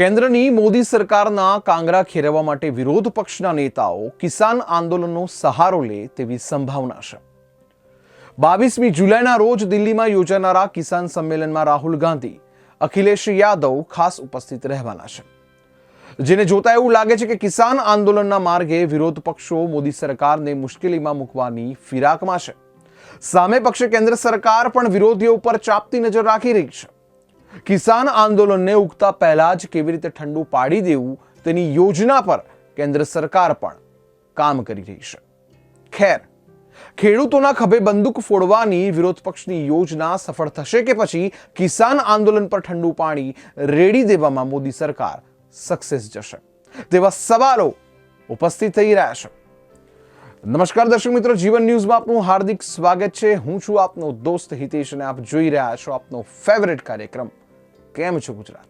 કેન્દ્રની મોદી સરકારના કાંગરા ખેરવવા માટે વિરોધ પક્ષના નેતાઓ કિસાન આંદોલનનો સહારો લે તેવી સંભાવના છે. બાવીસમી જુલાઈના રોજ દિલ્હીમાં યોજાનારા કિસાન સંમેલનમાં રાહુલ ગાંધી, અખિલેશ યાદવ ખાસ ઉપસ્થિત રહેવાના છે. જેને જોતા એવું લાગે છે કે કિસાન આંદોલનના માર્ગે વિરોધ પક્ષો મોદી સરકારને મુશ્કેલીમાં મૂકવાની ફિરાકમાં છે. સામે પક્ષે કેન્દ્ર સરકાર પણ વિરોધીઓ ઉપર ચાપતી નજર રાખી રહી છે. કિસાન આંદોલનને ઉગતા પહેલા જ કેવી રીતે ઠંડુ પાડી દેવું તેની યોજના પર કેન્દ્ર સરકાર પણ કામ કરી રહી છે. ખેર, ખેડૂતોના ખભે બંદૂક ફોડવાની વિરોધ પક્ષની યોજના સફળ થશે કે પછી કિસાન આંદોલન પર ઠંડુ પાણી રેડી દેવામાં મોદી સરકાર સક્સેસ જશે? તેવા સવાલો ઉપસ્થિત થઈ રહ્યા છે. નમસ્કાર દર્શક મિત્રો, જીવન ન્યૂઝમાં આપનું હાર્દિક સ્વાગત છે. હું છું આપનો દોસ્ત હિતેશ અને આપ જોઈ રહ્યા છો આપનો ફેવરેટ કાર્યક્રમ કેમ છો ગુજરાત?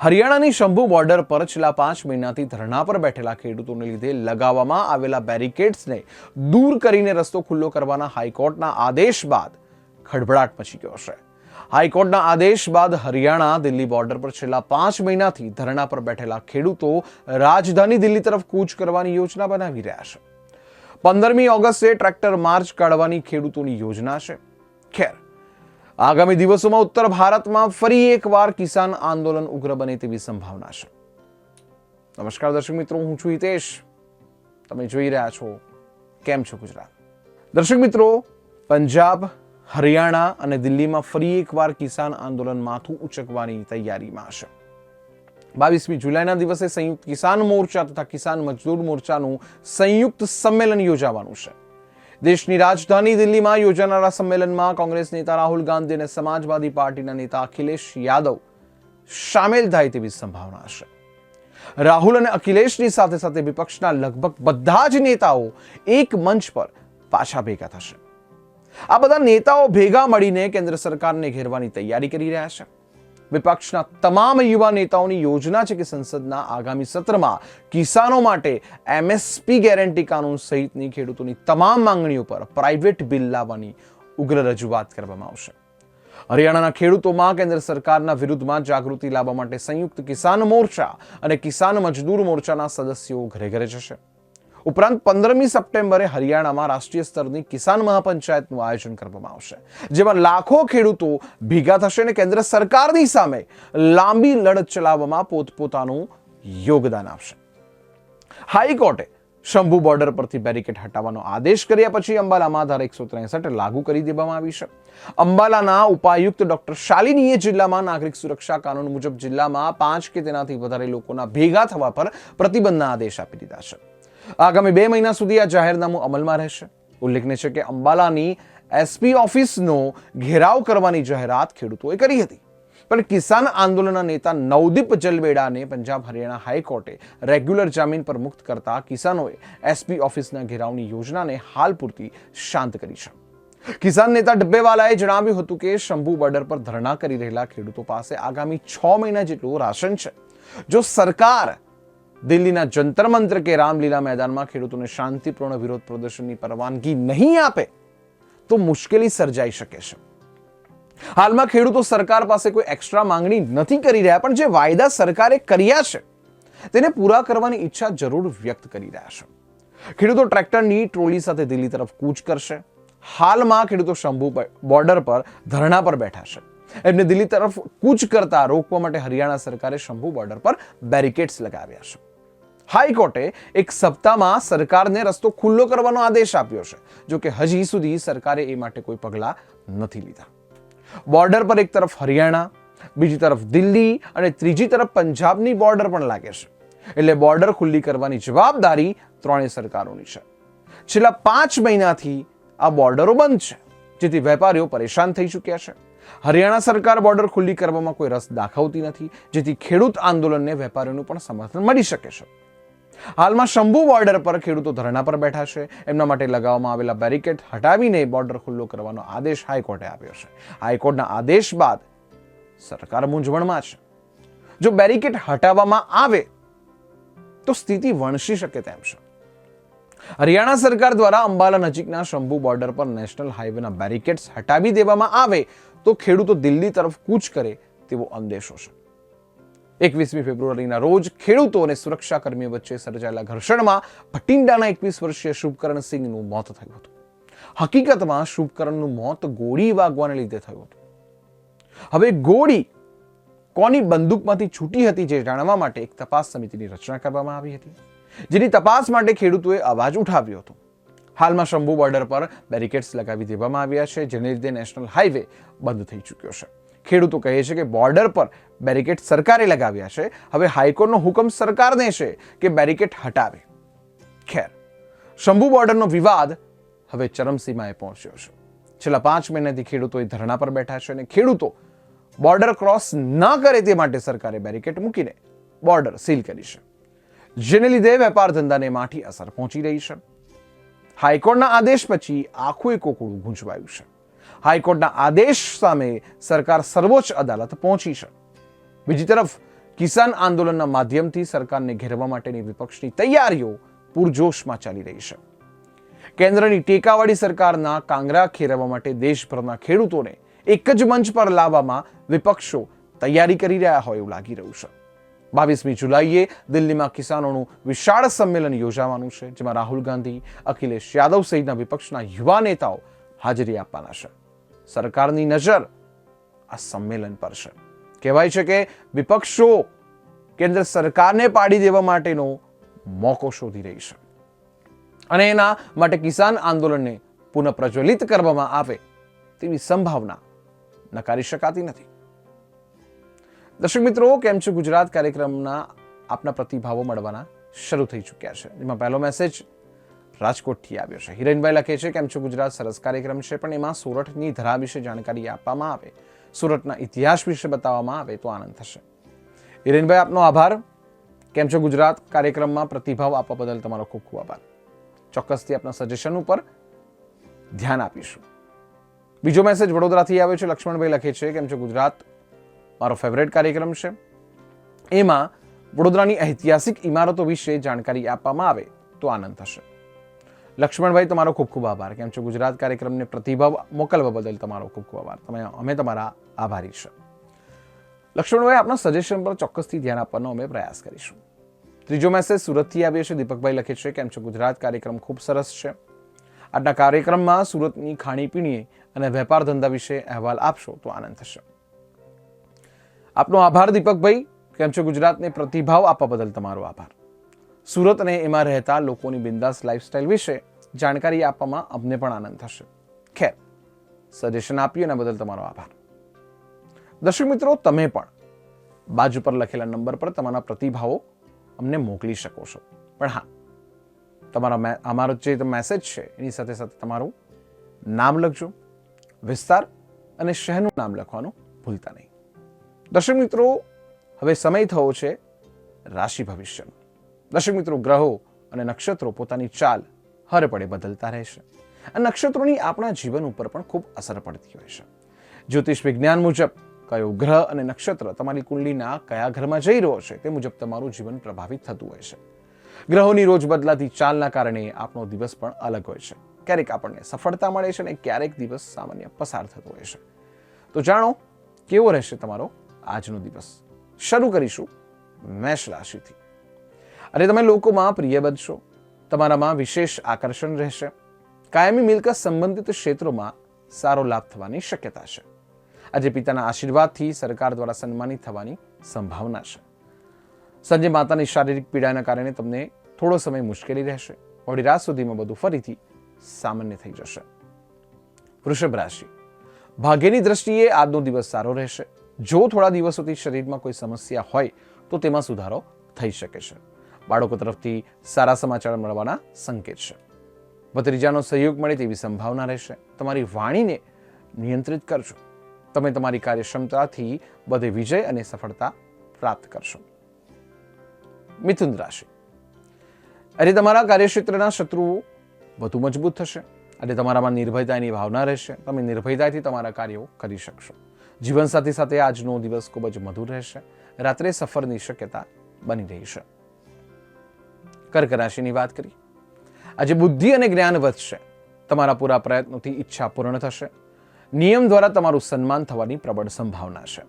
હરિયાણાની શંભુ બોર્ડર પર છેલ્લા પાંચ મહિનાથી ધરણા પર બેઠેલા ખેડૂતોને લીધે લગાવવામાં આવેલા બેરિકેડ્સને દૂર કરીને રસ્તો ખુલ્લો કરવાના હાઈકોર્ટના આદેશ બાદ ખડભડાટ મચી ગયો છે. હાઈકોર્ટના આદેશ બાદ હરિયાણા દિલ્હી બોર્ડર પર છેલ્લા પાંચ મહિનાથી ધરણા પર બેઠેલા ખેડૂતો રાજધાની દિલ્હી તરફ કૂચ કરવાની યોજના બનાવી રહ્યા છે. પંદરમી ઓગસ્ટે ટ્રેક્ટર માર્ચ કાઢવાની ખેડૂતોની યોજના છે. ખેર આગામી દિવસોમાં ઉત્તર ભારતમાં ફરી એકવાર કિસાન આંદોલન ઉગ્ર બને તેવી સંભાવના છે. નમસ્કાર દર્શક મિત્રો, હું છું હિતેશ. તમે જોઈ રહ્યા છો કેમ છો ગુજરાત? દર્શક મિત્રો, પંજાબ, હરિયાણા અને દિલ્હીમાં ફરી એકવાર કિસાન આંદોલન માથું ઉચકવાની તૈયારીમાં છે બાવીસમી જુલાઈના દિવસે સંયુક્ત કિસાન મોરચા તથા કિસાન મજદૂર મોરચાનું સંયુક્ત સંમેલન યોજાવાનું છે. દેશની રાજધાની દિલ્હીમાં યોજાનારા સંમેલનમાં કોંગ્રેસ નેતા રાહુલ ગાંધી અને સમાજવાદી પાર્ટીના નેતા અખિલેશ યાદવ સામેલ થાય તેવી સંભાવના છે. રાહુલ અને અખિલેશની સાથે સાથે વિપક્ષના લગભગ બધા જ નેતાઓ એક મંચ પર પાછા ભેગા થશે. આ બધા નેતાઓ ભેગા મળીને કેન્દ્ર સરકારને ઘેરવાની તૈયારી કરી રહ્યા છે. વિપક્ષના તમામ યુવા નેતાઓની યોજના છે કે સંસદના આગામી સત્રમાં કિસાનો માટે એમએસપી ગેરંટી કાનૂન સહિતની ખેડૂતોની તમામ માંગણીઓ પર પ્રાઇવેટ બિલ લાવવાની ઉગ્ર રજૂઆત કરવામાં આવશે. હરિયાણાના ખેડૂતોમાં કેન્દ્ર સરકારના વિરુદ્ધમાં જાગૃતિ લાવવા માટે સંયુક્ત કિસાન મોરચા અને કિસાન મજદૂર મોરચાના સદસ્યો ઘરે ઘરે જશે. ઉપરાંત પંદરમી સપ્ટેમ્બરે હરિયાણામાં રાષ્ટ્રીય સ્તરની કિસાન મહાપંચાયતનું આયોજન કરવામાં આવશે, જેમાં લાખો ખેડૂતો ભેગા થશે અને કેન્દ્ર સરકારની સામે લાંબી લડત ચલાવવામાં પોતપોતાનું યોગદાન આપશે. હાઈકોર્ટે શંભુ બોર્ડર પરથી બેરિકેડ હટાવવાનો આદેશ કર્યા પછી અંબાલામાં ધારા એકસો ત્રેસઠ લાગુ કરી દેવામાં આવી છે. અંબાલાના ઉપાયુક્ત ડોક્ટર શાલિનીએ જિલ્લામાં નાગરિક સુરક્ષા કાનૂન મુજબ જિલ્લામાં પાંચ કે તેનાથી વધારે લોકોના ભેગા થવા પર પ્રતિબંધના આદેશ આપી દીધા છે. આગામી બે મહિના સુધી આ જાહેરનામું અમલમાં રહેશે. ઉલ્લેખનીય છે કે અંબાલાની એસપી ઓફિસનો ઘેરાવ કરવાની જાહેરાત ખેડૂતોએ કરી હતી. પણ કિસાન આંદોલનના નેતા નવદીપ જલબેડાને પંજાબ હરિયાણા હાઈકોર્ટે રેગ્યુલર જામીન પર મુક્ત કરતા કિસાનોએ એસપી ઓફિસના ઘેરાવની યોજનાને હાલ પૂરતી શાંત કરી છે. કિસાન નેતા ડબ્બેવાલાએ જણાવ્યું હતું કે શંભુ બોર્ડર પર ધરણા કરી રહેલા ખેડૂતો પાસે આગામી છ મહિના જેટલું રાશન છે. જો સરકાર દિલ્હીના જંતર મંતર કે રામલીલા મેદાનમાં ખેડૂતોને શાંતિપૂર્ણ વિરોધ પ્રદર્શનની પરવાનગી નહીં આપે તો મુશ્કેલી સર્જાઈ શકે છે. હાલમાં ખેડૂતો સરકાર પાસે કોઈ એક્સ્ટ્રા માંગણી નથી કરી રહ્યા, પણ જે વાયદા સરકારે કર્યા છે, તેને પૂરા કરવાની ઈચ્છા જરૂર વ્યક્ત કરી રહ્યા છે. ખેડૂતો ટ્રેક્ટરની ટ્રોલી સાથે દિલ્હી તરફ કૂચ કરશે. હાલમાં ખેડૂતો શંભુ બોર્ડર પર, ધરણા પર બેઠા છે. એમને દિલ્હી તરફ કૂચ કરતા રોકવા માટે હરિયાણા સરકારે શંભુ બોર્ડર પર બેરિકેડ્સ લગાવ્યા છે. હાઈકોર્ટે એક સપ્તાહમાં સરકારને રસ્તો ખુલ્લો કરવાનો આદેશ આપ્યો છે. જો કે હજી સુધી સરકારે એ માટે કોઈ પગલાં નથી લીધા. બોર્ડર પર એક તરફ હરિયાણા, બીજી તરફ દિલ્હી અને ત્રીજી તરફ પંજાબની બોર્ડર પણ લાગે છે. એટલે બોર્ડર ખુલ્લી કરવાની જવાબદારી ત્રણેય સરકારોની છે. છેલ્લા પાંચ મહિનાથી આ બોર્ડરો બંધ છે, જેથી વેપારીઓ પરેશાન થઈ ચૂક્યા છે. હરિયાણા સરકાર બોર્ડર ખુલ્લી કરવામાં કોઈ રસ દાખવતી નથી, જેથી ખેડૂત આંદોલનને વેપારીઓનું પણ સમર્થન મળી શકે છે. હાલમાં શંભુ બોર્ડર પર ખેડૂતો ધરણા પર બેઠા છે. એમના માટે લગાવવામાં આવેલા બેરિકેડ હટાવીને બોર્ડર ખુલ્લો કરવાનો આદેશ હાઈકોર્ટે આપ્યો છે. હાઈકોર્ટના આદેશ બાદ સરકાર મૂંઝવણમાં છે. જો બેરિકેડ હટાવવામાં આવે તો સ્થિતિ વણસી શકે તેમ છે. હરિયાણા સરકાર દ્વારા અંબાલા નજીકના શંભુ બોર્ડર પર નેશનલ હાઈવેના બેરિકેડ્સ હટાવી દેવામાં આવે તો ખેડૂતો દિલ્હી તરફ કૂચ કરે તેવો અંદેશો છે. એકવીસમી ફેબ્રુઆરીના રોજ ખેડૂતો અને સુરક્ષા કર્મીઓ વચ્ચે સર્જાયેલા ઘર્ષણમાં ભટિંડાના એકવીસ વર્ષીય શુભકરણ સિંહનું મોત થયું હતું. હકીકતમાં શુભકરણનું મોત ગોળી વાગવાને લીધે થયું હતું. હવે ગોળી કોની બંદૂકમાંથી છૂટી હતી જે જાણવા માટે એક તપાસ સમિતિની રચના કરવામાં આવી હતી. જેની તપાસ માટે ખેડૂતોએ અવાજ ઉઠાવ્યો હતો. હાલમાં શંભુ બોર્ડર પર બેરિકેડ્સ લગાવી દેવામાં આવ્યા છે, જેને લીધે નેશનલ હાઈવે બંધ થઈ ચૂક્યો છે. ખેડૂતો કહે છે કે બોર્ડર પર બેરિકેડ સરકારે લગાવ્યા છે. હવે હાઈકોર્ટનો હુકમ સરકારને છે કે બેરિકેડ હટાવે. ખેર, શંભુ બોર્ડરનો વિવાદ હવે ચરમસીમાએ પહોંચ્યો છે. છેલ્લા પાંચ મહિનાથી ખેડૂતો એ ધરણા પર બેઠા છે અને ખેડૂતો બોર્ડર ક્રોસ ન કરે તે માટે સરકારે બેરિકેડ મૂકીને બોર્ડર સીલ કરી છે. જેને લીધે વેપાર ધંધાને માઠી અસર પહોંચી રહી છે. હાઈકોર્ટના આદેશ પછી આખું કોકડું ગૂંચવાયું છે. હાઈકોર્ટના આદેશ સામે સરકાર સર્વોચ્ચ અદાલત પહોંચી છે. બીજી તરફ, કિસાન આંદોલનના માધ્યમથી સરકારને ઘેરવા માટેની વિપક્ષની તૈયારીઓ પૂરજોશમાં ચાલી રહી છે. કેન્દ્રની ટેકાવાળી સરકારના કાંગરા ખેરવા માટે દેશભરના ખેડૂતોને એક જ મંચ પર લાવવામાં વિપક્ષો તૈયારી કરી રહ્યા હોય એવું લાગી રહ્યું છે. બાવીસમી જુલાઈએ દિલ્હીમાં કિસાનોનું વિશાળ સંમેલન યોજાવાનું છે, જેમાં રાહુલ ગાંધી, અખિલેશ યાદવ સહિતના વિપક્ષના યુવા નેતાઓ હાજરી આપવાના છે. સરકારની નજર આ સંમેલન પર છે. કહેવાય છે કે વિપક્ષો કેન્દ્ર સરકારને પાડી દેવા માટેનો મોકો શોધી રહી છે. અને એના માટે કિસાન આંદોલનને પુનઃ પ્રજ્વલિત કરવામાં આવે તેવી સંભાવના નકારી શકાતી નથી. દર્શક મિત્રો, કેમ છે? ગુજરાત કાર્યક્રમના આપના પ્રતિભાવો મળવાના શરૂ થઈ ચૂક્યા છે. એમાં પહેલો મેસેજ રાજકોટથી આવ્યો છે. હિરેનભાઈ લખે છે કેમ છો ગુજરાત સરસ કાર્યક્રમ છે, પણ એમાં સુરતની ધરા વિશે જાણકારી આપવામાં આવે. સુરતના ઇતિહાસ વિશે બતાવવામાં આવે તો આનંદ થશે. હિરેનભાઈ, આપનો આભાર. કેમ છો ગુજરાત? કાર્યક્રમમાં પ્રતિભાવ આપવા બદલ તમારો ખૂબ ખૂબ આભાર. ચોક્કસથી આપના સજેશન ઉપર ધ્યાન આપીશું. બીજો મેસેજ વડોદરાથી આવ્યો છે. લક્ષ્મણભાઈ લખે છે, કેમ છો ગુજરાત? મારો ફેવરેટ કાર્યક્રમ છે. એમાં વડોદરાની ઐતિહાસિક ઇમારતો વિશે જાણકારી આપવામાં આવે તો આનંદ થશે. લક્ષ્મણભાઈ, તમારો ખૂબ ખૂબ આભાર. કેમ છો? ગુજરાત કાર્યક્રમને પ્રતિભાવ મોકલવા બદલ તમારો ખૂબ ખૂબ આભાર. તમે, અમે તમારા આભારી છે લક્ષ્મણભાઈ, આપના સજેશન પર ચોક્કસથી ધ્યાન આપવાનો અમે પ્રયાસ કરીશું. ત્રીજો મેસેજ સુરતથી આવ્યો છે. દીપકભાઈ લખે છે, કેમ છો? ગુજરાત કાર્યક્રમ ખૂબ સરસ છે. આજના કાર્યક્રમમાં સુરતની ખાણીપીણી અને વેપાર ધંધા વિશે અહેવાલ આપશો તો આનંદ થશે. આપનો આભાર દીપકભાઈ. કેમ છો? ગુજરાતને પ્રતિભાવ આપવા બદલ તમારો આભાર. સુરત અને એમાં રહેતા લોકોની બિંદાસ લાઈફસ્ટાઈલ વિશે જાણકારી આપવામાં અમને પણ આનંદ થશે. ખેર સજેશન આપ્યું એના બદલ તમારો આભાર. દર્શક મિત્રો, તમે પણ બાજુ પર લખેલા નંબર પર તમારા પ્રતિભાવો અમને મોકલી શકો છો. પણ હા, તમારા અમારો જે મેસેજ છે, એની સાથે સાથે તમારું નામ લખજો. વિસ્તાર અને શહેરનું નામ લખવાનું ભૂલતા નહીં. દર્શક મિત્રો, હવે સમય થયો છે રાશિ ભવિષ્યનો. દર્શક મિત્રો, ગ્રહો અને નક્ષત્રો પોતાની ચાલ હરપડે બદલતા રહેશે. આ નક્ષત્રોની આપણા જીવન ઉપર પણ ખૂબ અસર પડતી હોય છે. જ્યોતિષ વિજ્ઞાન મુજબ, કયો ગ્રહ અને નક્ષત્ર તમારી કુંડલીના કયા ઘરમાં જઈ રહ્યો છે તે મુજબ તમારું જીવન પ્રભાવિત થતું હોય છે. ગ્રહોની રોજ બદલાતી ચાલના કારણે આપણો દિવસ પણ અલગ હોય છે. ક્યારેક આપણને સફળતા મળે છે અને ક્યારેક દિવસ સામાન્ય પસાર થતો હોય છે. તો જાણો, કેવો રહેશે તમારો આજનો દિવસ? શરૂ કરીશું મેષ રાશિથી. અને તમે લોકોમાં પ્રિય બનશો તમારામાં વિશેષ આકર્ષણ રહેશે. કાયમી મિલકત સંબંધિત ક્ષેત્રોમાં સારો લાભ થવાની શક્યતા છે. આજે પિતાના આશીર્વાદથી સરકાર દ્વારા સન્માનિત થવાની સંભાવના છે. સંજય માતાની શારીરિક પીડાના કારણે તમને થોડો સમય મુશ્કેલી રહેશે. મોડી રાત સુધીમાં બધું ફરીથી સામાન્ય થઈ જશે. વૃષભ રાશિ. ભાગ્યની દ્રષ્ટિએ આજનો દિવસ સારો રહેશે. જો થોડા દિવસોથી શરીરમાં કોઈ સમસ્યા હોય, તો તેમાં સુધારો થઈ શકે છે. બાળકો તરફથી સારા સમાચાર મળવાના સંકેત છે. ભત્રીજાનો સહયોગ મળે તેવી સંભાવના રહેશે. તમારી વાણીને નિયંત્રિત કરજો. તમે તમારી કાર્યક્ષમતાથી બધે વિજય અને સફળતા પ્રાપ્ત કરશો. મિથુન રાશિ. અરે તમારા કાર્યક્ષેત્રના શત્રુઓ વધુ મજબૂત થશે. અને તમારામાં નિર્ભયતાની ભાવના રહેશે. તમે નિર્ભયતાથી તમારા કાર્યો કરી શકશો. જીવનસાથી સાથે આજનો દિવસ ખૂબ જ મધુર રહેશે. રાત્રે સફરની શક્યતા બની રહી છે. કર્ક રાશિની વાત કરી. આજે બુદ્ધિ અને જ્ઞાન વધશે. તમારા પૂરા પ્રયત્નોથી ઈચ્છા પૂર્ણ થશે. નિયમ દ્વારા તમારું સન્માન થવાની પ્રબળ સંભાવના છે.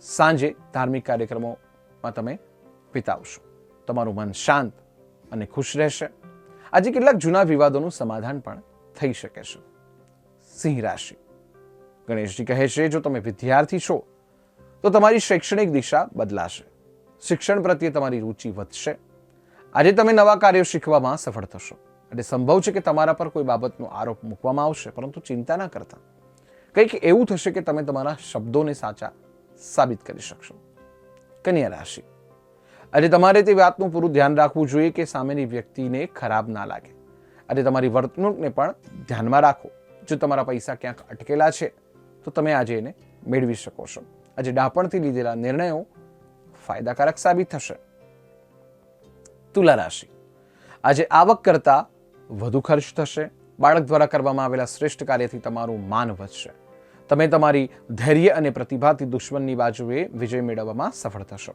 સાંજે ધાર્મિક કાર્યક્રમોમાં તમે વિતાવશો. તમારું મન શાંત અને ખુશ રહેશે. આજે કેટલાક જૂના વિવાદોનું સમાધાન પણ થઈ શકે છે. સિંહ રાશિ. ગણેશજી કહે છે, જો તમે વિદ્યાર્થી છો, તો તમારી શૈક્ષણિક દિશા બદલાશે. શિક્ષણ પ્રત્યે તમારી રુચિ વધશે. આજે તમે નવા કાર્યો શીખવામાં સફળ થશો. એટલે સંભવ છે કે તમારા પર કોઈ બાબતનો આરોપ મૂકવામાં આવશે, પરંતુ ચિંતા ના કરતા. કંઈક એવું થશે કે તમે તમારા શબ્દોને સાચા સાબિત કરી શકશો. કન્યા રાશિ. આજે તમારે તે વાતનું પૂરું ધ્યાન રાખવું જોઈએ કે સામેની વ્યક્તિને ખરાબ ના લાગે. અને તમારી વર્તણૂકને પણ ધ્યાનમાં રાખો. જો તમારા પૈસા ક્યાંક અટકેલા છે, તો તમે આજે એને મેળવી શકો છો. આજે ડાપણથી લીધેલા નિર્ણયો ફાયદાકારક સાબિત થશે. તુલા રાશિ. આજે આવક કરતા વધુ ખર્ચ થશે. બાળક દ્વારા કરવામાં આવેલા શ્રેષ્ઠ કાર્યથી તમારું માન વધશે. તમે તમારી ધૈર્ય અને પ્રતિભાથી દુશ્મનની બાજુએ વિજય મેળવવામાં સફળ થશો.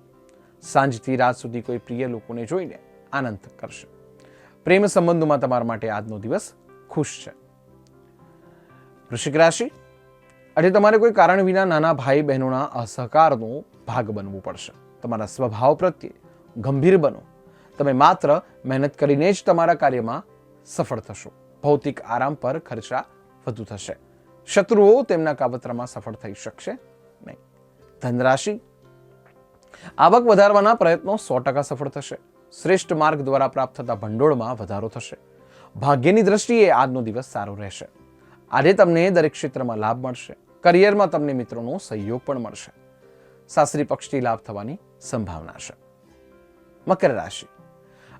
સાંજથી રાત સુધી કોઈ પ્રિય લોકોને જોઈને આનંદ કરશે. પ્રેમ સંબંધોમાં તમારા માટે આજનો દિવસ ખુશ છે. વૃશ્ચિક રાશિ. આજે તમારે કોઈ કારણ વિના નાના ભાઈ બહેનોના અસહકારનો ભાગ બનવું પડશે. તમારા સ્વભાવ પ્રત્યે ગંભીર બનો. તમે માત્ર મહેનત કરીને જ તમારા કાર્યમાં સફળ થશો. ભૌતિક આરામ પર ખર્ચા વધુ થશે. શત્રુઓ તેમના કાવતરામાં સફળ થઈ શકશે નહીં. ધનરાશિ. આવક વધારવાના પ્રયત્નો સો ટકા સફળ થશે. શ્રેષ્ઠ માર્ગ દ્વારા પ્રાપ્ત થતા ભંડોળમાં વધારો થશે. ભાગ્યની દ્રષ્ટિએ આજનો દિવસ સારો રહેશે. આજે તમને દરેક ક્ષેત્રમાં લાભ મળશે. કરિયરમાં તમને મિત્રોનો સહયોગ પણ મળશે. સાસરી પક્ષથી લાભ થવાની સંભાવના છે. મકર રાશિ.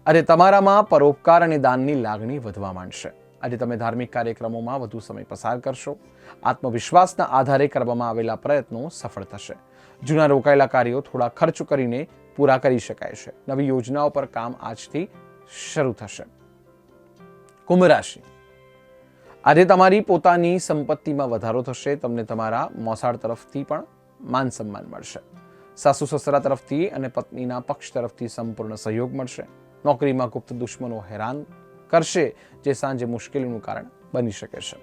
આજે તમારામાં પરોપકાર અને દાનની લાગણી વધવા માંડશે. આજે તમે ધાર્મિક કાર્યક્રમોમાં વધુ સમય પસાર કરશો. આત્મવિશ્વાસના આધારે કરવામાં આવેલા પ્રયત્નો સફળ થશે. જૂના રોકાયેલા કાર્યો થોડા ખર્ચ કરીને પૂરા કરી શકાય છે. નવી યોજનાઓ પર કામ આજથી શરૂ થશે. કુંભ રાશિ. આજે તમારી પોતાની સંપત્તિમાં વધારો થશે. તમને તમારા મોસાળ તરફથી પણ માન સન્માન મળશે. સાસુ સસરા તરફથી અને પત્નીના પક્ષ તરફથી સંપૂર્ણ સહયોગ મળશે. નોકરીમાં ગુપ્ત દુશ્મનો હેરાન કરશે, જે સાંજે મુશ્કેલીનું કારણ બની શકે છે.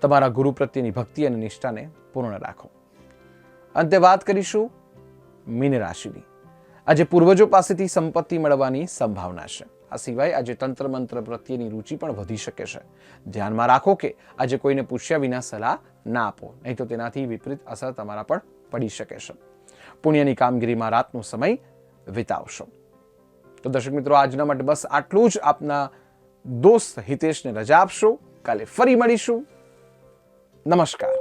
તમારા ગુરુ પ્રત્યેની ભક્તિ અને નિષ્ઠાને પૂર્ણ રાખો. અંતે વાત કરીશું મીન રાશિની. આજે પૂર્વજો પાસેથી સંપત્તિ મળવાની સંભાવના છે. આ સિવાય આજે તંત્ર મંત્ર પ્રત્યેની રુચિ પણ વધી શકે છે. ધ્યાનમાં રાખો કે આજે કોઈને પૂછ્યા વિના સલાહ ના આપો, નહીં તો તેનાથી વિપરીત અસર તમારા પર પડી શકે છે. પુણ્યની કામગીરીમાં રાતનો સમય વિતાવશો. તો દર્શક મિત્રો, આજના માટે બસ આટલું જ. આપના દોસ્ત હિતેશને રજા આપશો. કાલે ફરી મળીશું. નમસ્કાર.